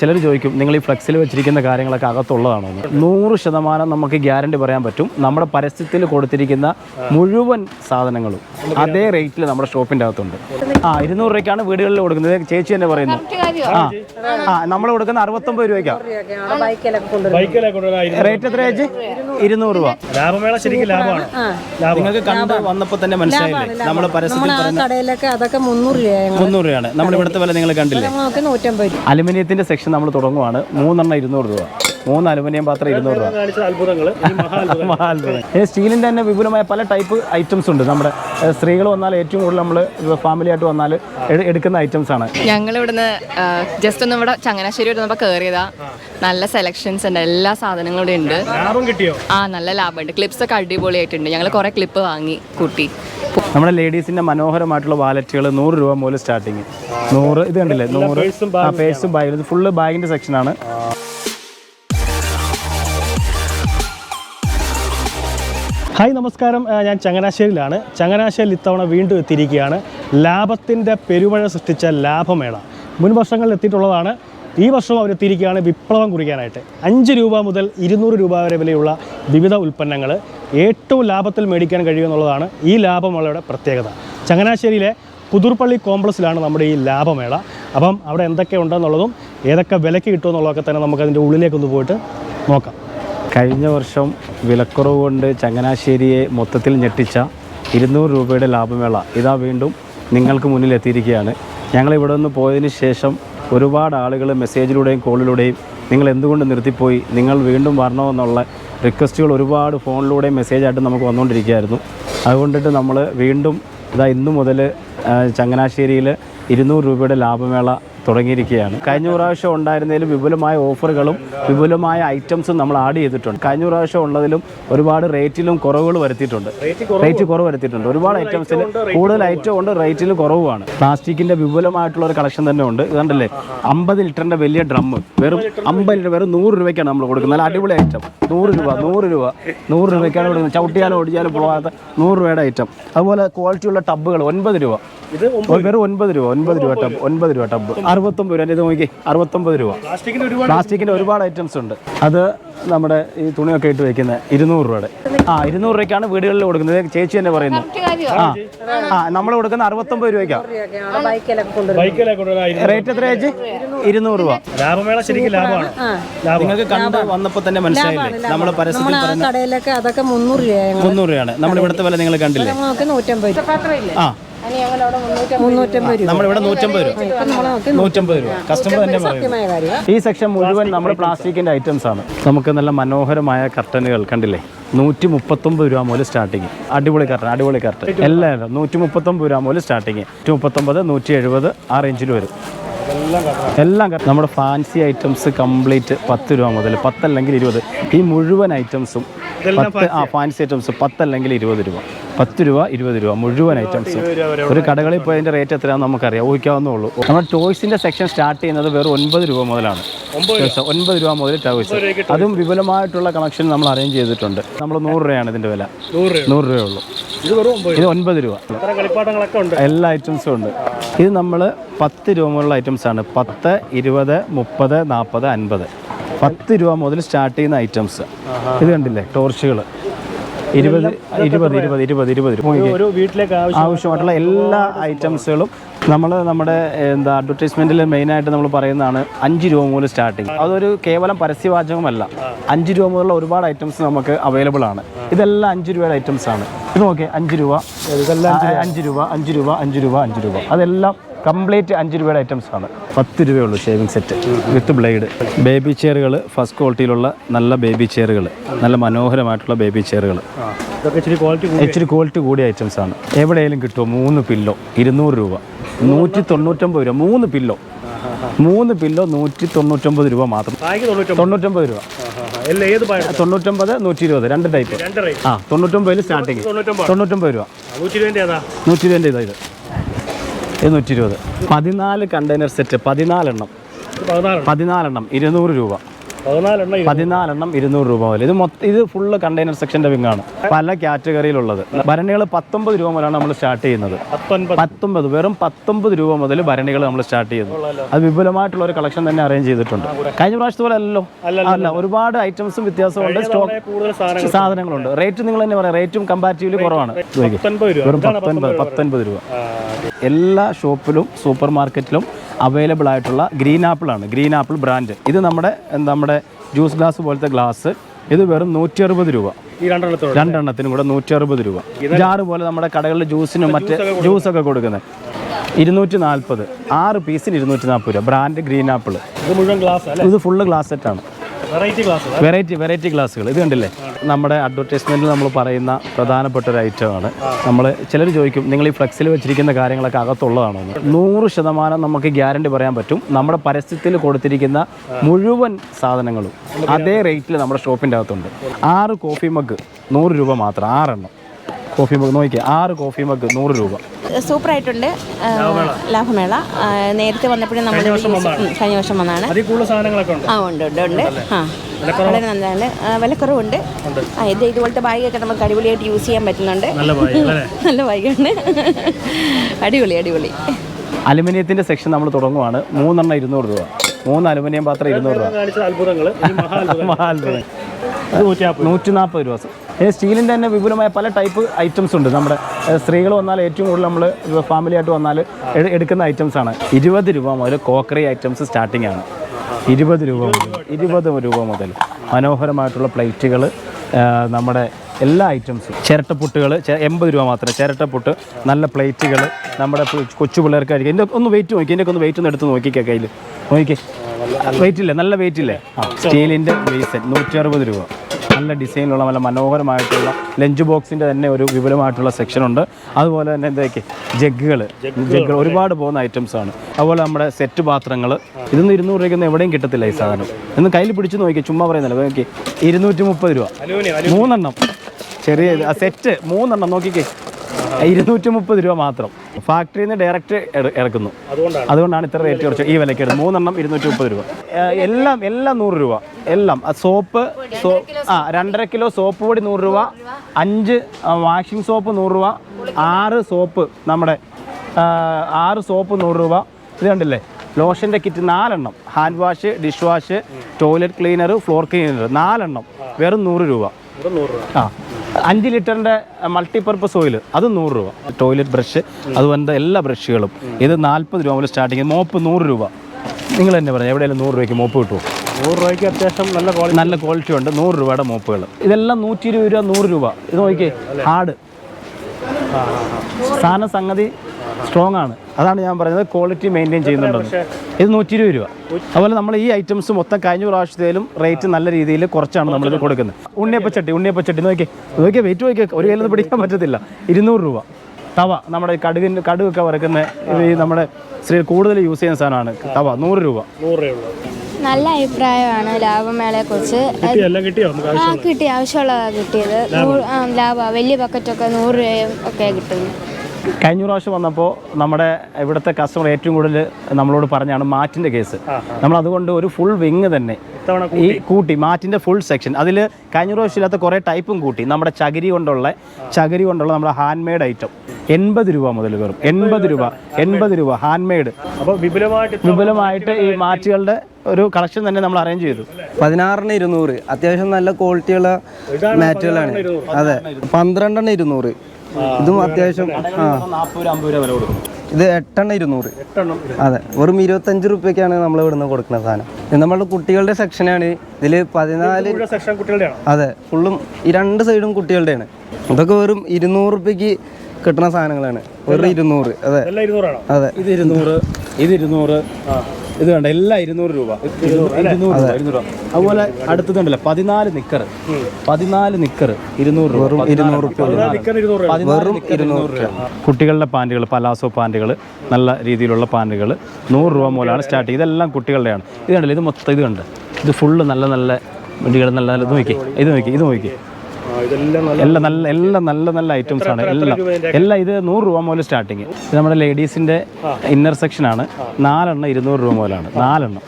ചിലർ ചോദിക്കും നിങ്ങൾ ഈ ഫ്ലെക്സിൽ വെച്ചിരിക്കുന്ന കാര്യങ്ങളൊക്കെ അകത്തുള്ളതാണോ? നൂറ് ശതമാനം നമുക്ക് ഗ്യാരണ്ടി പറയാൻ പറ്റും. നമ്മുടെ പരസ്യത്തിൽ കൊടുത്തിരിക്കുന്ന മുഴുവൻ സാധനങ്ങളും അതേ റേറ്റിൽ നമ്മുടെ ഷോപ്പിന്റെ അകത്തുണ്ട്. ആ ഇരുന്നൂറ് രൂപയ്ക്കാണ് വീടുകളിൽ കൊടുക്കുന്നത്. ചേച്ചി തന്നെ പറയുന്നു. ആ ആ നമ്മൾ കൊടുക്കുന്ന അറുപത്തൊമ്പത് രൂപയ്ക്കാണ് റേറ്റ് എത്ര ചേച്ചി? ഇരുന്നൂറ് രൂപ. ലാഭമേള ശരിക്കും ലാഭമാണ്. നിങ്ങൾക്ക് കണ്ട് വന്നപ്പോൾ തന്നെ മനസ്സിലായില്ലേ? നമ്മൾ പരസ്യത്തിൽ കടയിലൊക്കെ അതൊക്കെ മുന്നൂറ് രൂപയാണ് മുന്നൂറ് രൂപയാണ്. നമ്മൾ ഇവിടുത്തെ വില നിങ്ങൾ കണ്ടില്ലേ? അലുമിനിയത്തിന്റെ സെക്ഷൻ നമ്മൾ തുടങ്ങുവാണ്. മൂന്നെണ്ണം ഇരുന്നൂറ് രൂപ. മൂന്ന് അലുമിനിയം പാത്രം ഇരുന്നൂറ് രൂപ. കാണിച്ച സ്റ്റീലിന്റെ ഈ മഹാ മഹാത്ഭുതം. ഈ സ്റ്റീലിന്റെ തന്നെ വിപുലമായ പല ടൈപ്പ് ഐറ്റംസ് ഉണ്ട്. നമ്മുടെ സ്ത്രീകൾ വന്നാൽ ഏറ്റവും കൂടുതൽ നമ്മൾ ഫാമിലി ആയിട്ട് വന്നാൽ എടുക്കുന്ന ഐറ്റംസ് ആണ്. ഞങ്ങൾ ഇവിടുന്ന് ജസ്റ്റ് ഒന്ന് ഇവിടെ ചങ്ങനാശ്ശേരി വന്നപ്പോൾ കയറിയതാ നല്ല സെലക്ഷൻസ് ഉണ്ട്. എല്ലാ സാധനങ്ങളും ഇവിടെ ഉണ്ട്. ആ നല്ല ലാഭമുണ്ട് ക്ലിപ്സ് ഒക്കെ അടിപൊളിയായിട്ടുണ്ട്. ഞങ്ങൾ കുറെ ക്ലിപ്പ് വാങ്ങി കൂട്ടി. നമ്മുടെ ലേഡീസിന്റെ മനോഹരമായിട്ടുള്ള വാലറ്റുകൾ നൂറ് രൂപ മുതൽ സ്റ്റാർട്ടിങ്. നൂറ് ഇത് കണ്ടില്ലേ? നൂറ്. പേഴ്സും ആ പേഴ്സും ബാഗ് ഇത് ഫുള്ള് ബാഗിന്റെ സെക്ഷനാണ് ഹായ് നമസ്കാരം. ഞാൻ ചങ്ങനാശ്ശേരിയിലാണ്. ചങ്ങനാശ്ശേരിയിൽ ഇത്തവണ വീണ്ടും എത്തിയിരിക്കുകയാണ്. ലാഭത്തിന്റെ പെരുമഴ സൃഷ്ടിച്ച ലാഭമേള. മുൻ വർഷങ്ങളിൽ എത്തിയിട്ടുള്ളതാണ്. ഈ വർഷവും അവരെത്തിയിരിക്കുകയാണ് വിപ്ലവം കുറിക്കാനായിട്ട്. അഞ്ച് രൂപ മുതൽ ഇരുന്നൂറ് രൂപ വരെ വിലയുള്ള വിവിധ ഉൽപ്പന്നങ്ങൾ ഏറ്റവും ലാഭത്തിൽ മേടിക്കാൻ കഴിയുമെന്നുള്ളതാണ് ഈ ലാഭമേളയുടെ പ്രത്യേകത. ചങ്ങനാശ്ശേരിയിലെ പുതുർപ്പള്ളി കോംപ്ലക്സിലാണ് നമ്മുടെ ഈ ലാഭമേള. അപ്പം അവിടെ എന്തൊക്കെ ഉണ്ടെന്നുള്ളതും ഏതൊക്കെ വിലയ്ക്ക് കിട്ടുമെന്നുള്ളതൊക്കെ തന്നെ നമുക്ക് അതിന്റെ ഉള്ളിലേക്കൊന്ന് പോയിട്ട് നോക്കാം. കഴിഞ്ഞ വർഷം വിലക്കുറവ് കൊണ്ട് ചങ്ങനാശ്ശേരിയെ മൊത്തത്തിൽ ഞെട്ടിച്ച ഇരുന്നൂറ് രൂപയുടെ ലാഭമേള ഇതാ വീണ്ടും നിങ്ങൾക്ക് മുന്നിൽ എത്തിയിരിക്കുകയാണ് ഞങ്ങൾ ഇവിടെ നിന്ന് പോയതിന് ശേഷം ഒരുപാട് ആളുകൾ മെസ്സേജിലൂടെയും കോളിലൂടെയും നിങ്ങൾ എന്തുകൊണ്ട് നിർത്തിപ്പോയി? നിങ്ങൾ വീണ്ടും വരണമെന്നുള്ള റിക്വസ്റ്റുകൾ ഒരുപാട് ഫോണിലൂടെയും മെസ്സേജായിട്ട് നമുക്ക് വന്നുകൊണ്ടിരിക്കുകയായിരുന്നു. അതുകൊണ്ടിട്ട് നമ്മൾ വീണ്ടും ഇതാ ഇന്നു മുതൽ ചങ്ങനാശ്ശേരിയിൽ ഇരുന്നൂറ് രൂപയുടെ ലാഭമേള തുടങ്ങിയിരിക്കുകയാണ്. കഴിഞ്ഞ പ്രാവശ്യം ഉണ്ടായിരുന്നതിലും വിപുലമായ ഓഫറുകളും വിപുലമായ ഐറ്റംസും നമ്മൾ ആഡ് ചെയ്തിട്ടുണ്ട്. കഴിഞ്ഞ പ്രാവശ്യം ഉള്ളതിലും ഒരുപാട് റേറ്റിലും കുറവുകൾ വരുത്തിയിട്ടുണ്ട്. റേറ്റ് കുറവ്. വരുത്തിയിട്ടുണ്ട്. ഒരുപാട് ഐറ്റംസിൽ കൂടുതൽ ഐറ്റം ഉണ്ട് റേറ്റിൽ കുറവുമാണ്. പ്ലാസ്റ്റിക്കിന്റെ വിപുലമായിട്ടുള്ള ഒരു കളക്ഷൻ തന്നെ ഉണ്ട്. ഇതുണ്ടല്ലേ അമ്പത് ലിറ്ററിന്റെ വലിയ ഡ്രം വെറും അമ്പത് ലിറ്റർ വെറും നൂറ് രൂപയ്ക്കാണ് നമ്മൾ കൊടുക്കുന്നത്. നല്ല അടിപൊളി ഐറ്റം നൂറ് രൂപ നൂറ് രൂപ നൂറ് രൂപയ്ക്കാണ് കൊടുക്കുന്നത്. ചവിട്ടിയാലും ഓടിച്ചാലും പോകാത്ത നൂറ് രൂപയുടെ ഐറ്റം അതുപോലെ ക്വാളിറ്റിയുള്ള ടബ്ബുകൾ ഒൻപത് രൂപ. വെറും ഒൻപത് രൂപ ഒൻപത് രൂപ ടബ് ഒൻപത് രൂപ ടബ് അറുപത്തൊമ്പത് രൂപ. എന്റെ ഇത് നോക്കി അറുപത്തൊമ്പത് രൂപ. പ്ലാസ്റ്റിക്കിന്റെ ഒരുപാട് ഐറ്റംസ് ഉണ്ട്. അത് നമ്മുടെ ഈ തുണിയൊക്കെ ഇട്ട് വെക്കുന്ന ഇരുന്നൂറ് രൂപയുടെ. ആ ഇരുന്നൂറ് രൂപയ്ക്കാണ് വീടുകളിൽ കൊടുക്കുന്നത്. ചേച്ചി തന്നെ പറയുന്നു. ആ ആ നമ്മൾ കൊടുക്കുന്ന അറുപത്തൊമ്പത് രൂപയ്ക്കാണ് റേറ്റ് എത്ര ചേച്ചി? ഇരുന്നൂറ് രൂപ. ലാഭമേള ശരിക്കും ലാഭമാണ്. നിങ്ങൾക്ക് കണ്ട് വന്നപ്പോൾ തന്നെ മനസ്സിലായില്ലേ? നമ്മൾ പരസ്യത്തിൽ പറയുന്ന കടയിലൊക്കെ അതൊക്കെ മുന്നൂറ് രൂപയാണ് നമ്മൾ ഇവിടുത്തെ വില നിങ്ങൾ കണ്ടില്ലേ? ആ. നമ്മളിവിടെ നൂറ്റമ്പത് രൂപ. നൂറ്റമ്പത് രൂപ. കസ്റ്റമർ തന്നെ പറയുന്നു. ഈ സെക്ഷൻ മുഴുവൻ നമ്മൾ പ്ലാസ്റ്റിക്കിന്റെ ഐറ്റംസ് ആണ്. നമുക്ക് നല്ല മനോഹരമായ കർട്ടനുകൾ കണ്ടില്ലേ? നൂറ്റി മുപ്പത്തൊമ്പത് രൂപ മുതൽ സ്റ്റാർട്ടിങ്. അടിപൊളി കർട്ടൻ അടിപൊളി കർട്ടൻ. എല്ലാം നൂറ്റി മുപ്പത്തൊമ്പത് രൂപ മുതൽ സ്റ്റാർട്ടിങ്. നൂറ്റി മുപ്പത്തൊമ്പത് നൂറ്റി എഴുപത് ആ റേഞ്ചിൽ വരും. എല്ലാം നമ്മുടെ ഫാൻസി ഐറ്റംസ് കംപ്ലീറ്റ് പത്ത് രൂപ മുതൽ പത്തല്ലെങ്കിൽ ഇരുപത്. ഈ മുഴുവൻ ഐറ്റംസും പത്ത് ആ ഫാൻസി. ഐറ്റംസ് പത്തല്ലെങ്കിൽ ഇരുപത് രൂപ. പത്ത് രൂപ ഇരുപത് രൂപ. മുഴുവൻ ഐറ്റംസ്. ഒരു കടകളിൽ പോയി അതിന്റെ റേറ്റ് എത്രയാണെന്ന് നമുക്കറിയാം. ഊഹിക്കാവുന്നേ ഉള്ളൂ. നമ്മുടെ ടോയ്സിന്റെ സെക്ഷൻ സ്റ്റാർട്ട് ചെയ്യുന്നത് വെറും ഒൻപത് രൂപ മുതലാണ്. ഒൻപത് രൂപ മുതൽ ടോയ്സ്. അതും വിപുലമായിട്ടുള്ള കണക്ഷൻ നമ്മൾ അറേഞ്ച് ചെയ്തിട്ടുണ്ട്. നമ്മൾ നൂറ് രൂപയാണ് ഇതിന്റെ വില. നൂറ് രൂപ. നൂറ് രൂപയേ ഉള്ളൂ. ഇത് ഒൻപത് രൂപ. എല്ലാ ഐറ്റംസും ഉണ്ട്. ഇത് നമ്മൾ പത്ത് രൂപ മുതലുള്ള ഐറ്റംസ് ആണ് പത്ത് ഇരുപത് മുപ്പത് നാൽപ്പത് അൻപത്. പത്ത് രൂപ മുതൽ സ്റ്റാർട്ട് ചെയ്യുന്ന ഐറ്റംസ്. ഇത് കണ്ടില്ലേ? ടോർച്ചുകൾ ഇരുപത് ഇരുപത് ഇരുപത് ഇരുപത് ഇരുപത് രൂപ. വീട്ടിലേക്ക് ആവശ്യം ആവശ്യമായിട്ടുള്ള എല്ലാ ഐറ്റംസുകളും നമ്മൾ നമ്മുടെ എന്താ അഡ്വർടൈസ്മെന്റിൽ മെയിനായിട്ട് നമ്മൾ പറയുന്നതാണ് അഞ്ച് രൂപ മുതൽ സ്റ്റാർട്ടിങ്. അതൊരു കേവലം പരസ്യവാചകമല്ല. അഞ്ച് രൂപ മുതലുള്ള ഒരുപാട് ഐറ്റംസ് നമുക്ക് അവൈലബിൾ ആണ്. ഇതെല്ലാം അഞ്ച് രൂപയുടെ ഐറ്റംസ് ആണ് ഇത് നോക്കിയേ അഞ്ച് രൂപ. അഞ്ച് രൂപ. അഞ്ച് രൂപ അഞ്ച് രൂപ അഞ്ച് രൂപ അതെല്ലാം കംപ്ലീറ്റ് അഞ്ച് രൂപയുടെ ഐറ്റംസ് ആണ്. പത്ത് രൂപയുള്ളൂ shaving set with blade baby ചെയറുകൾ first ക്വാളിറ്റിയിലുള്ള നല്ല ബേബി ചെയറുകൾ നല്ല മനോഹരമായിട്ടുള്ള ബേബി ചെയറുകൾ ഇച്ചിരി ക്വാളിറ്റി കൂടിയ. ഐറ്റംസ് ആണ്. എവിടെയെങ്കിലും കിട്ടുമോ? മൂന്ന് പില്ലോ ഇരുന്നൂറ് രൂപ. നൂറ്റി തൊണ്ണൂറ്റൊമ്പത് രൂപ. മൂന്ന് പില്ലോ മൂന്ന് പില്ലോ നൂറ്റി തൊണ്ണൂറ്റൊമ്പത് രൂപ മാത്രം. തൊണ്ണൂറ്റൊമ്പത് രൂപ. ഏത് തൊണ്ണൂറ്റൊമ്പത് നൂറ്റി ഇരുപത് രണ്ട് ടൈപ്പ് ആ തൊണ്ണൂറ്റൊമ്പതിൽ സ്റ്റാർട്ടിങ് തൊണ്ണൂറ്റൊമ്പത്. രൂപ. നൂറ്റി ഇരുപതിന്റെ ഇതാ ഇത്. ഇത് നൂറ്റി ഇരുപത് പതിനാല് കണ്ടെയ്നർ സെറ്റ് പതിനാലെണ്ണം. പതിനാലെണ്ണം ഇരുന്നൂറ് രൂപ. പതിനാലെണ്ണം ഇരുന്നൂറ്. രൂപ മുതൽ. ഇത് മൊത്തം ഇത് ഫുള്ള് കണ്ടെയ്നർ സെക്ഷന്റെ വിങ്ങാണ് പല കാറ്റഗറിയിലുള്ളത് ഭരണികൾ പത്തൊമ്പത് രൂപ മുതലാണ് നമ്മൾ സ്റ്റാർട്ട് ചെയ്യുന്നത്. പത്തൊമ്പത് വെറും പത്തൊമ്പത് രൂപ മുതൽ ഭരണികൾ നമ്മൾ സ്റ്റാർട്ട് ചെയ്യുന്നു. അത് വിപുലമായിട്ടുള്ള ഒരു കളക്ഷൻ തന്നെ അറേഞ്ച് ചെയ്തിട്ടുണ്ട്. കഴിഞ്ഞ പ്രാവശ്യത്തെ പോലെ അല്ലല്ലോ. അല്ല ഒരുപാട് ഐറ്റംസും വ്യത്യാസമുണ്ട് സ്റ്റോക്ക് സാധനങ്ങളുണ്ട്. റേറ്റ് നിങ്ങൾ തന്നെ പറയാം. റേറ്റും കമ്പാരിറ്റീവ്ലി കുറവാണ്. വെറും പത്തൊൻപത് പത്തൊൻപത് രൂപ. എല്ലാ ഷോപ്പിലും സൂപ്പർ മാർക്കറ്റിലും അവൈലബിൾ ആയിട്ടുള്ള ഗ്രീൻ ആപ്പിൾ ആണ്. Green apple brand. ഇത് നമ്മുടെ നമ്മുടെ ജ്യൂസ് ഗ്ലാസ് പോലത്തെ ഗ്ലാസ്. ഇത് വെറും നൂറ്റി അറുപത് രൂപ രണ്ടെണ്ണത്തിനും കൂടെ നൂറ്റി അറുപത് രൂപ ജാറ് പോലെ നമ്മുടെ കടകളിലെ ജ്യൂസിനും മറ്റ് ജ്യൂസൊക്കെ കൊടുക്കുന്നത്. ഇരുന്നൂറ്റി നാൽപ്പത് ആറ് പീസിന് ഇരുന്നൂറ്റി നാൽപ്പത് രൂപ. Brand green apple. ഇത് മുഴുവൻ ഗ്ലാസ് ഇത് ഫുള്ള് ഗ്ലാസ് സെറ്റാണ് വെറൈറ്റി വെറൈറ്റി വെറൈറ്റി ഗ്ലാസ്സുകൾ ഇത് കണ്ടില്ലേ? നമ്മുടെ അഡ്വർടൈസ്മെന്റിൽ നമ്മൾ പറയുന്ന പ്രധാനപ്പെട്ട ഒരു ഐറ്റമാണ് നമ്മൾ ചിലർ ചോദിക്കും നിങ്ങൾ ഈ ഫ്ലെക്സിൽ വെച്ചിരിക്കുന്ന കാര്യങ്ങളൊക്കെ അകത്തുള്ളതാണോ? നൂറ് ശതമാനം നമുക്ക് ഗ്യാരണ്ടി പറയാൻ പറ്റും. നമ്മുടെ പരസ്യത്തിൽ കൊടുത്തിരിക്കുന്ന മുഴുവൻ സാധനങ്ങളും അതേ റേറ്റിൽ നമ്മുടെ ഷോപ്പിന്റെ അകത്തുണ്ട്. ആറ് കോഫി മഗ് നൂറ് രൂപ മാത്രം ആറെണ്ണം. കോഫി മഗ് നോക്കിക്കുക ആറ് കോഫി മഗ് നൂറ് രൂപ. സൂപ്പർ ആയിട്ടുണ്ട് ലാഭമേള. നേരത്തെ വന്നപ്പോഴും നമ്മൾ കഴിഞ്ഞ വർഷം വന്നാണ് അതിൽ സാധനങ്ങളൊക്കെ ഉണ്ട്? ആ ഉണ്ട് ഉണ്ട് ഉണ്ട്. ആ വളരെ നല്ലതാണ്. വിലക്കുറവുണ്ട്. ആ ഇത് ഇതുപോലത്തെ ബാഗൊക്കെ നമുക്ക് അടിപൊളിയായിട്ട് യൂസ് ചെയ്യാൻ പറ്റുന്നുണ്ട്. നല്ല ബാഗ് നല്ല ബാഗാണ്. അടിപൊളി അടിപൊളി. അലുമിനിയത്തിന്റെ സെക്ഷൻ നമ്മൾ തുടങ്ങുവാണ്. മൂന്നെണ്ണം ഇരുന്നൂറ് രൂപ. മൂന്ന് അലുമിനിയം പാത്രം ഇരുന്നൂറ് രൂപ. നൂറ്റി നാൽപ്പത് രൂപ ഈ സ്റ്റീലിന്റെ തന്നെ വിപുലമായ പല ടൈപ്പ് ഐറ്റംസ് ഉണ്ട്. നമ്മുടെ സ്ത്രീകൾ വന്നാൽ ഏറ്റവും കൂടുതൽ നമ്മൾ ഫാമിലി ആയിട്ട് വന്നാൽ എടുക്കുന്ന ഐറ്റംസ് ആണ്. ഇരുപത് രൂപ മുതൽ കോക്കറി ഐറ്റംസ് സ്റ്റാർട്ടിംഗ് ആണ്. ഇരുപത് രൂപ മുതൽ ഇരുപത് രൂപ മുതൽ മനോഹരമായിട്ടുള്ള പ്ലേറ്റുകൾ നമ്മുടെ എല്ലാ ഐറ്റംസും ചിരട്ടപ്പുട്ടുകൾ എൺപത് രൂപ മാത്രം ചിരട്ടപ്പുട്ട് നല്ല പ്ലേറ്റുകൾ നമ്മുടെ കൊച്ചു പിള്ളേർക്കായിരിക്കും. എന്റെ ഒന്ന് വെയിറ്റ് നോക്കി എന്റെ ഒന്ന് വെയിറ്റ് ഒന്ന് എടുത്ത് നോക്കിക്കേ കയ്യിൽ നോക്കിക്കേ. വെയിറ്റ് ഇല്ലേ? നല്ല വെയിറ്റ് ഇല്ലേ? സ്റ്റീലിന്റെ ബേസൻ നൂറ്റി അറുപത് രൂപ. നല്ല ഡിസൈനിലുള്ള നല്ല മനോഹരമായിട്ടുള്ള ലഞ്ച് ബോക്സിന്റെ തന്നെ ഒരു വിപുലമായിട്ടുള്ള സെക്ഷൻ ഉണ്ട്. അതുപോലെ തന്നെ എന്തൊക്കെ ജഗ്ഗുകൾ ജഗ്ഗുകൾ ഒരുപാട് പോകുന്ന ഐറ്റംസ് ആണ്. അതുപോലെ നമ്മുടെ സെറ്റ് പാത്രങ്ങൾ ഇതൊന്നും ഇരുന്നൂറ് രൂപയ്ക്കൊന്നും എവിടെയും കിട്ടത്തില്ല ഈ സാധനം. ഇന്ന് കയ്യിൽ പിടിച്ച് നോക്കി ചുമ്മാ പറയുന്നില്ല നോക്കി ഇരുന്നൂറ്റി മുപ്പത് രൂപ. മൂന്നെണ്ണം. ചെറിയ സെറ്റ് മൂന്നെണ്ണം നോക്കിക്കേ. ഇരുന്നൂറ്റി മുപ്പത് രൂപ മാത്രം. ഫാക്ടറിയിൽ നിന്ന് ഡയറക്റ്റ് ഇറക്കുന്നു. അതുകൊണ്ടാണ്. അതുകൊണ്ടാണ് ഇത്ര റേറ്റ് കുറച്ച്. ഈ വിലയ്ക്ക് എടുത്തത് മൂന്നെണ്ണം ഇരുന്നൂറ്റി മുപ്പത് രൂപ എല്ലാം എല്ലാം നൂറ് രൂപ. എല്ലാം. സോപ്പ് സോ ആ രണ്ടര കിലോ സോപ്പ് പൊടി നൂറ് രൂപ. അഞ്ച് വാഷിംഗ് സോപ്പ് നൂറ് രൂപ. ആറ് സോപ്പ് നമ്മുടെ ആറ് സോപ്പ് നൂറ് രൂപ. ഇത് കണ്ടില്ലേ? ലോഷന്റെ കിറ്റ് നാലെണ്ണം. Hand wash dish wash toilet cleaner floor cleaner നാലെണ്ണം. വെറും നൂറ് രൂപ. ആ. അഞ്ച് ലിറ്ററിന്റെ മൾട്ടിപർപ്പസ് ഓയിൽ അത് നൂറ് രൂപ. ടോയ്ലറ്റ് ബ്രഷ് അതുപോലെ എല്ലാ ബ്രഷുകളും. ഇത് നാൽപ്പത് രൂപ മുതൽ സ്റ്റാർട്ടിങ്. മോപ്പ് നൂറ് രൂപ. നിങ്ങൾ തന്നെ പറയാം എവിടെയെങ്കിലും നൂറ് രൂപയ്ക്ക് മോപ്പ് കിട്ടുമോ നൂറ് രൂപയ്ക്ക് അത്യാവശ്യം നല്ല ക്വാളിറ്റി നല്ല ക്വാളിറ്റി ഉണ്ട്. നൂറ് രൂപയുടെ മോപ്പുകൾ. ഇതെല്ലാം നൂറ്റി ഇരുപത് രൂപ നൂറ് രൂപ. ഇത് നോക്കിയേ ഹാർഡ്. സാധന സംഗതി സ്ട്രോങ് ആണ്. അതാണ് ഞാൻ പറയുന്നത് ക്വാളിറ്റി മെയിന്റെയിൻ ചെയ്യുന്നുണ്ട് ഇത് നൂറ്റി ഇരുപത് രൂപ അതുപോലെ നമ്മൾ ഈ ഐറ്റംസ് മൊത്തം കഴിഞ്ഞ പ്രാവശ്യത്തേലും റേറ്റ് നല്ല രീതിയിൽ കുറച്ചാണ് നമ്മളിത് കൊടുക്കുന്നത്. ഉണ്ണിയപ്പച്ചട്ടി ഉണ്ണിയപ്പച്ചട്ടി നോക്കി നോക്കിയാൽ വെയിറ്റ് നോക്കിയേ. ഒരു കയ്യിൽ നിന്ന് പിടിക്കാൻ പറ്റത്തില്ല. ഇരുന്നൂറ് രൂപ. തവ നമ്മുടെ കടുകിന് കടുകിന്റെ കടുകൊക്കെ വറക്കുന്ന ഈ നമ്മുടെ സ്ത്രീ കൂടുതൽ യൂസ് ചെയ്യുന്ന സാധനമാണ്. തവ നൂറ് രൂപ. നൂറ് രൂപ നല്ല അഭിപ്രായമാണ് ലാഭമേളയെ കുറിച്ച്. എല്ലാം കിട്ടിയോ? നമുക്ക് ആ കിട്ടി ആവശ്യമുള്ളതാണ് കിട്ടിയത്. ലാഭ. വലിയ ബക്കറ്റൊക്കെ നൂറ് രൂപയും ഒക്കെ കിട്ടുന്നു. കഴിഞ്ഞ പ്രാവശ്യം വന്നപ്പോൾ നമ്മുടെ ഇവിടുത്തെ കസ്റ്റമർ ഏറ്റവും കൂടുതൽ നമ്മളോട് പറഞ്ഞാണ് മാറ്റിന്റെ കേസ് നമ്മൾ അതുകൊണ്ട് ഒരു ഫുൾ വിങ് തന്നെ. ഈ കൂട്ടി. മാറ്റിന്റെ ഫുൾ സെക്ഷൻ അതിൽ കഴിഞ്ഞ പ്രാവശ്യം ഇല്ലാത്ത കുറേ ടൈപ്പും കൂട്ടി. നമ്മുടെ ചകിരി കൊണ്ടുള്ള ചകിരി കൊണ്ടുള്ള നമ്മുടെ ഹാൻഡ് മെയ്ഡ് ഐറ്റം എൺപത് രൂപ മുതൽ വെറും. എൺപത് രൂപ. എൺപത് രൂപ ഹാൻഡ് മെയ്ഡ് അപ്പോൾ വിപുലമായിട്ട് വിപുലമായിട്ട് ഈ മാറ്റുകളുടെ ഒരു കളക്ഷൻ തന്നെ നമ്മൾ അറേഞ്ച് ചെയ്തു. പതിനാറിന് ഇരുന്നൂറ്. അത്യാവശ്യം നല്ല ക്വാളിറ്റിയുള്ള മാറ്റുകളാണ് അതെ. പന്ത്രണ്ടെണ്ണം ഇരുന്നൂറ്. ഇതും അത്യാവശ്യം ആ. നാൽപ്പത് രൂപ അമ്പത് രൂപ വില കൊടുക്കും. ഇത് എട്ടെണ്ണം ഇരുന്നൂറ്. അതെ വെറും ഇരുപത്തഞ്ച് റുപ്യക്കാണ് നമ്മൾ ഇവിടുന്ന് കൊടുക്കുന്ന സാധനം. ഇത് നമ്മളുടെ കുട്ടികളുടെ സെക്ഷനാണ്. ഇതിൽ പതിനാല് അതെ ഫുള്ളും ഈ രണ്ട് സൈഡും കുട്ടികളുടെയാണ്. ഇതൊക്കെ വെറും ഇരുന്നൂറ് റുപ്യക്ക് കിട്ടുന്ന സാധനങ്ങളാണ്. വെറും ഇരുന്നൂറ് അതെ. അതെ. ഇത് ഇരുന്നൂറ് ഇത് ഇരുന്നൂറ്. ഇത് വേണ്ട എല്ലാം ഇരുന്നൂറ് രൂപ. ഇരുന്നൂറ് രൂപ ഇരുന്നൂറ് അതുപോലെ അടുത്തതുണ്ടല്ലോ പതിനാല് നിക്കർ പതിനാല് നിക്കർ ഇരുന്നൂറ് രൂപ. ഇരുന്നൂറ് രൂപ. കുട്ടികളുടെ പാന്റുകൾ പലാസോ പാന്റുകൾ നല്ല രീതിയിലുള്ള പാന്റുകൾ. നൂറ് രൂപ മുതലാണ് സ്റ്റാർട്ട് ഇതെല്ലാം കുട്ടികളുടെയാണ്. ഇത് കണ്ടില്ല? ഇത് മൊത്തം ഇത് കണ്ട്. ഇത് ഫുള്ള് നല്ല നല്ല വണ്ടികൾ നല്ല നല്ല ഇത് നോക്കി. ഇത് നോക്കി. ഇത് നോക്കി. എല്ലാം നല്ല എല്ലാം നല്ല നല്ല ഐറ്റംസ് ആണ്. എല്ലാം. എല്ലാം ഇത് നൂറ് രൂപ മുതൽ സ്റ്റാർട്ടിങ് ഇത് നമ്മുടെ ലേഡീസിന്റെ ഇന്നർ സെക്ഷൻ ആണ്. നാലെണ്ണം ഇരുന്നൂറ് രൂപ മുതലാണ്. നാലെണ്ണം.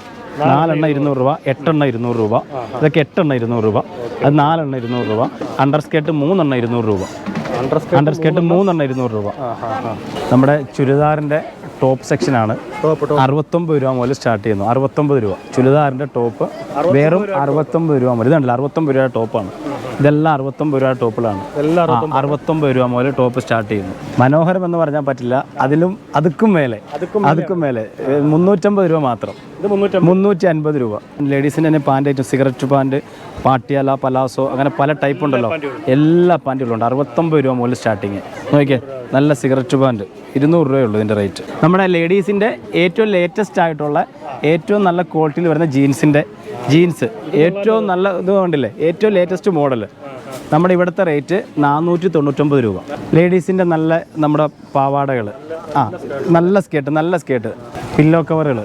നാലെണ്ണ ഇരുന്നൂറ്. രൂപ എട്ടെണ്ണ ഇരുന്നൂറ് രൂപ. ഇതൊക്കെ എട്ടെണ്ണ ഇരുന്നൂറ് രൂപ. അത് നാലെണ്ണ ഇരുന്നൂറ് രൂപ. അണ്ടർ സ്കേർട്ട് മൂന്നെണ്ണ ഇരുന്നൂറ് രൂപ. അണ്ടർ സ്കേർട്ട് മൂന്നെണ്ണ? ഇരുന്നൂറ് രൂപ. നമ്മുടെ ചുരിദാറിന്റെ ടോപ്പ് സെക്ഷനാണ് അറുപത്തൊമ്പത് രൂപ മുതൽ സ്റ്റാർട്ട് ചെയ്യുന്നു. അറുപത്തൊമ്പത് രൂപ. ചുരിദാറിന്റെ ടോപ്പ് വെറും അറുപത്തൊമ്പത് രൂപ മുതൽ. ഇതുണ്ടല്ലോ അറുപത്തൊമ്പത് രൂപ ടോപ്പാണ് ഇതെല്ലാം അറുപത്തൊമ്പത് രൂപ ടോപ്പിലാണ്. എല്ലാം അറുപത്തൊമ്പത്. രൂപ മുതൽ ടോപ്പ് സ്റ്റാർട്ട് ചെയ്യുന്നു. മനോഹരം എന്ന് പറഞ്ഞാൽ പറ്റില്ല. അതിലും അതുക്കും മേലെ. അതുക്കും മേലെ. മുന്നൂറ്റമ്പത് രൂപ മാത്രം. മുന്നൂറ്റി അൻപത് രൂപ. ലേഡീസിന്റെ തന്നെ pant item cigarette pant Patiala palazzo അങ്ങനെ പല ടൈപ്പ് ഉണ്ടല്ലോ. എല്ലാ പാന്റുകളും ഉണ്ട്. അറുപത്തൊമ്പത് രൂപ മുതൽ സ്റ്റാർട്ടിങ്. നോക്കിയേ നല്ല സിഗരറ്റ് പാന്റ്. ഇരുന്നൂറ് രൂപയേ ഉള്ളൂ ഇതിന്റെ റേറ്റ്. നമ്മുടെ ലേഡീസിന്റെ ഏറ്റവും ലേറ്റസ്റ്റ് ആയിട്ടുള്ള ഏറ്റവും നല്ല ക്വാളിറ്റിയിൽ വരുന്ന ജീൻസിന്റെ ജീൻസ്. ഏറ്റവും നല്ല ഇത് കണ്ടില്ലേ ഏറ്റവും ലേറ്റസ്റ്റ് മോഡൽ നമ്മുടെ ഇവിടുത്തെ റേറ്റ് നാനൂറ്റി തൊണ്ണൂറ്റൊമ്പത് രൂപ. ലേഡീസിന്റെ നല്ല നമ്മുടെ പാവാടകൾ ആ നല്ല സ്കേട്ട് നല്ല സ്കേട്ട്. പില്ലോ കവറുകൾ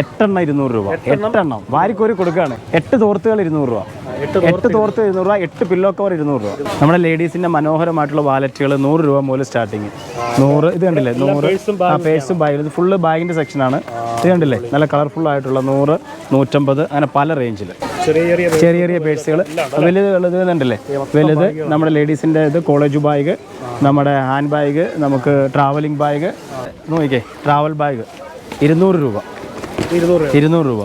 എട്ടെണ്ണം ഇരുന്നൂറ് രൂപ. എട്ടെണ്ണം? വാരിക്കോരി കൊടുക്കുകയാണ്. എട്ട് തോർത്തുകൾ ഇരുന്നൂറ് രൂപ. എട്ട് തോർത്ത് ഇരുന്നൂറ് രൂപ എട്ട് പില്ലോ കവർ ഇരുന്നൂറ് രൂപ. നമ്മുടെ ലേഡീസിന്റെ മനോഹരമായിട്ടുള്ള വാലറ്റുകൾ നൂറ് രൂപ മുതൽ സ്റ്റാർട്ടിങ്. നൂറ് ഇത് കണ്ടില്ലേ? നൂറ് ആ പേഴ്സും ബാഗിൽ ഇത് ഫുള്ള് ബാഗിന്റെ സെക്ഷനാണ് ഇത് കണ്ടില്ലേ? നല്ല കളർഫുൾ ആയിട്ടുള്ള നൂറ് നൂറ്റമ്പത് അങ്ങനെ പല റേഞ്ചിൽ ചെറിയ ചെറിയ പേഴ്സുകൾ വലുത് വലുത് ഉണ്ടല്ലേ വലുത് നമ്മുടെ ലേഡീസിന്റെ ഇത് കോളേജ് ബാഗ് നമ്മുടെ ഹാൻഡ് ബാഗ് നമുക്ക് ട്രാവലിംഗ് ബാഗ് നോക്കിക്കേ ട്രാവൽ ബാഗ് ഇരുന്നൂറ് രൂപ. ഇരുന്നൂറ് രൂപ.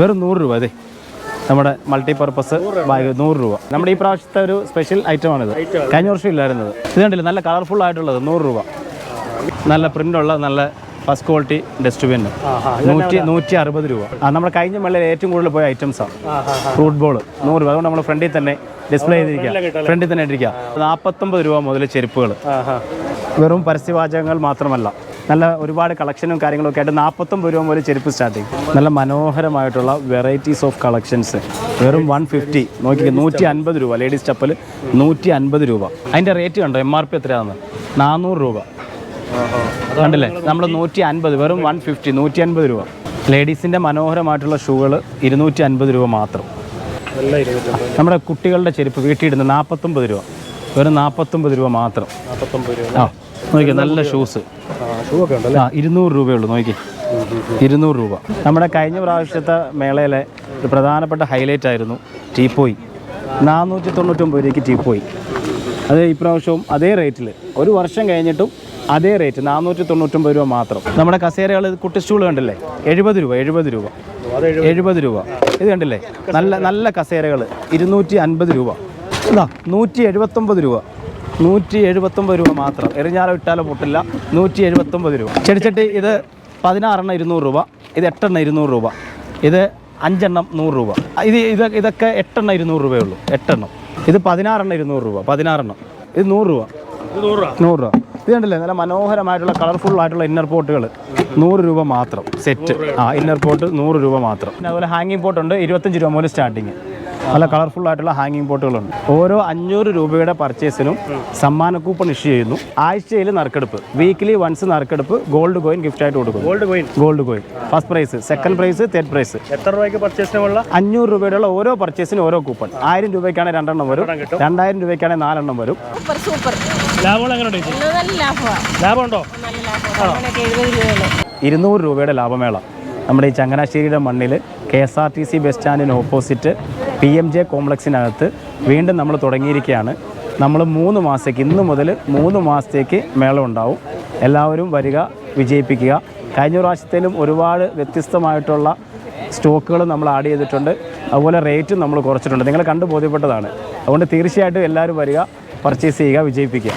വെറും നൂറ് രൂപ അതെ. നമ്മുടെ മൾട്ടിപർപ്പസ് ബാഗ് നൂറ് രൂപ. നമ്മുടെ ഈ പ്രാവശ്യത്തെ ഒരു സ്പെഷ്യൽ ഐറ്റം ഐറ്റമാണിത് കഴിഞ്ഞ വർഷം ഇല്ലായിരുന്നത് ഇത്. കണ്ടില്ല? നല്ല കളർഫുൾ ആയിട്ടുള്ളത്. നൂറ് രൂപ. നല്ല പ്രിന്റ് ഉള്ള നല്ല ഫസ്റ്റ് ക്വാളിറ്റി ഡസ്റ്റ്ബിൻ നൂറ്റി നൂറ്റി അറുപത് രൂപ. ആ നമ്മുടെ കഴിഞ്ഞ മേളയിൽ ഏറ്റവും കൂടുതൽ പോയ ഐറ്റംസാണ് ഫ്രൂട്ട് ബോൾ നൂറ് രൂപ. അതുകൊണ്ട് നമ്മൾ ഫ്രണ്ടിൽ തന്നെ ഡിസ്പ്ലേ ചെയ്തിരിക്കുക ഫ്രണ്ടിൽ തന്നെ ഇട്ടിരിക്കുക നാൽപ്പത്തൊമ്പത് രൂപ മുതൽ ചെരുപ്പുകൾ വെറും പരസ്യവാചകങ്ങൾ മാത്രമല്ല. നല്ല ഒരുപാട് കളക്ഷനും കാര്യങ്ങളും ഒക്കെ ആയിട്ട് നാൽപ്പത്തൊമ്പത് രൂപ മുതൽ ചെരുപ്പ് സ്റ്റാർട്ടിങ് നല്ല മനോഹരമായിട്ടുള്ള വെറൈറ്റീസ് ഓഫ് കളക്ഷൻസ് വെറും വൺ ഫിഫ്റ്റി നോക്കി നൂറ്റി അൻപത് രൂപ. ലേഡീസ് ചപ്പൽ നൂറ്റി അൻപത് രൂപ. അതിന്റെ റേറ്റ് കണ്ടോ? എം ആർ പി എത്രയാണെന്ന് നാനൂറ് രൂപ. കണ്ടില്ലേ? നമ്മൾ നൂറ്റി അൻപത് വെറും വൺ ഫിഫ്റ്റി നൂറ്റി അൻപത് രൂപ ലേഡീസിന്റെ മനോഹരമായിട്ടുള്ള ഷൂകൾ ഇരുന്നൂറ്റി അൻപത് രൂപ മാത്രം. നമ്മുടെ കുട്ടികളുടെ ചെരുപ്പ് വീട്ടിൽ ഇടുന്ന നാൽപ്പത്തൊമ്പത് രൂപ. വെറും നാൽപ്പത്തൊമ്പത് രൂപ മാത്രം. ആ നല്ല ഷൂസ് ആ ഇരുന്നൂറ് രൂപയുള്ളൂ നോക്കി ഇരുന്നൂറ് രൂപ. നമ്മുടെ കഴിഞ്ഞ പ്രാവശ്യത്തെ മേളയിലെ ഒരു പ്രധാനപ്പെട്ട ഹൈലൈറ്റ് ആയിരുന്നു ടീപ്പോയി. നാനൂറ്റി തൊണ്ണൂറ്റൊമ്പത് രൂപയ്ക്ക് ടീപ്പോയി. അത് ഇപ്രാവശ്യവും അതേ റേറ്റിൽ ഒരു വർഷം കഴിഞ്ഞിട്ടും അതേ റേറ്റ് നാനൂറ്റി തൊണ്ണൂറ്റൊമ്പത് രൂപ മാത്രം. നമ്മുടെ കസേരകൾ കുട്ടി സ്റ്റൂൾ കണ്ടില്ലേ? എഴുപത് രൂപ എഴുപത് രൂപ. എഴുപത് രൂപ. ഇത് കണ്ടില്ലേ? നല്ല നല്ല കസേരകൾ ഇരുന്നൂറ്റി അൻപത് രൂപ. ഇതാ നൂറ്റി എഴുപത്തൊമ്പത് രൂപ. നൂറ്റി എഴുപത്തൊമ്പത് രൂപ മാത്രം. എറിഞ്ഞാലോ ഇട്ടാലോ പൊട്ടില്ല. നൂറ്റി എഴുപത്തൊമ്പത് രൂപ ചെടിച്ചട്ടി ഇത് പതിനാറെണ്ണം ഇരുന്നൂറ് രൂപ. ഇത് എട്ടെണ്ണം ഇരുന്നൂറ് രൂപ. ഇത് അഞ്ചെണ്ണം നൂറ് രൂപ. ഇത് ഇത് ഇതൊക്കെ എട്ടെണ്ണം ഇരുന്നൂറ് രൂപയേ ഉള്ളൂ. എട്ടെണ്ണം. ഇത് പതിനാറെണ്ണം ഇരുന്നൂറ് രൂപ. പതിനാറെണ്ണം. ഇത് നൂറ് രൂപ. ഇത് നൂറ് രൂപ. നൂറ് രൂപ. ഇത് കണ്ടില്ലേ? നല്ല മനോഹരമായിട്ടുള്ള കളർഫുൾ ആയിട്ടുള്ള ഇന്നർ പോട്ടുകൾ നൂറ് രൂപ മാത്രം. സെറ്റ് ആ ഇന്നർ പോട്ട് നൂറ് രൂപ മാത്രം. പിന്നെ അതുപോലെ ഹാങ്ങിങ് പോട്ടുണ്ട് ഇരുപത്തഞ്ച് രൂപ മുതൽ സ്റ്റാർട്ടിങ് നല്ല കളർഫുൾ ആയിട്ടുള്ള ഹാങ്ങിങ് പോട്ടുകളുണ്ട് ഓരോ അഞ്ഞൂറ് രൂപയുടെ പർച്ചേസിനും സമ്മാന കൂപ്പൺ ഇഷ്യൂ ചെയ്യുന്നു. ആഴ്ചയിൽ നറുക്കെടുപ്പ്. വീക്ക്ലി വൺസ് നറുക്കെടുപ്പ് ഗോൾഡ് കോയിൻ ഗിഫ്റ്റ് ആയിട്ട് കൊടുക്കും gold coin gold coin first prize second prize third prize എത്ര രൂപയ്ക്ക് പർച്ചേസിനുള്ള അഞ്ഞൂറ് രൂപയുടെ ഓരോ പർച്ചേസിനും ഓരോ കൂപ്പൺ ആയിരം രൂപയ്ക്കാണെങ്കിൽ രണ്ടെണ്ണം വരും. രണ്ടായിരം രൂപയ്ക്കാണെങ്കിൽ നാലെണ്ണം വരും. സൂപ്പർ എങ്ങനെ ഉണ്ട് ചേച്ചി? നല്ല ലാഭമാണ് ലാഭമുണ്ടോ? രൂപയുള്ളൂ. ഇരുന്നൂറ് രൂപയുടെ ലാഭമേള. നമ്മുടെ ഈ ചങ്ങനാശ്ശേരിയുടെ മണ്ണിൽ K S R T C bus സ്റ്റാൻഡിന് ഓപ്പോസിറ്റ് പി എം ജെ കോംപ്ലക്സിനകത്ത് വീണ്ടും നമ്മൾ തുടങ്ങിയിരിക്കുകയാണ്. നമ്മൾ മൂന്ന് മാസത്തേക്ക് ഇന്ന് മുതൽ മൂന്ന് മാസത്തേക്ക് മേള ഉണ്ടാവും. എല്ലാവരും വരിക വിജയിപ്പിക്കുക. കഴിഞ്ഞ പ്രാവശ്യത്തിലും ഒരുപാട് വ്യത്യസ്തമായിട്ടുള്ള സ്റ്റോക്കുകൾ നമ്മൾ ആഡ് ചെയ്തിട്ടുണ്ട്. അതുപോലെ റേറ്റും നമ്മൾ കുറച്ചിട്ടുണ്ട്. നിങ്ങൾ കണ്ടു ബോധ്യപ്പെട്ടതാണ്. അതുകൊണ്ട് തീർച്ചയായിട്ടും എല്ലാവരും വരിക പർച്ചേസ് ചെയ്യുക വിജയിപ്പിക്കുക.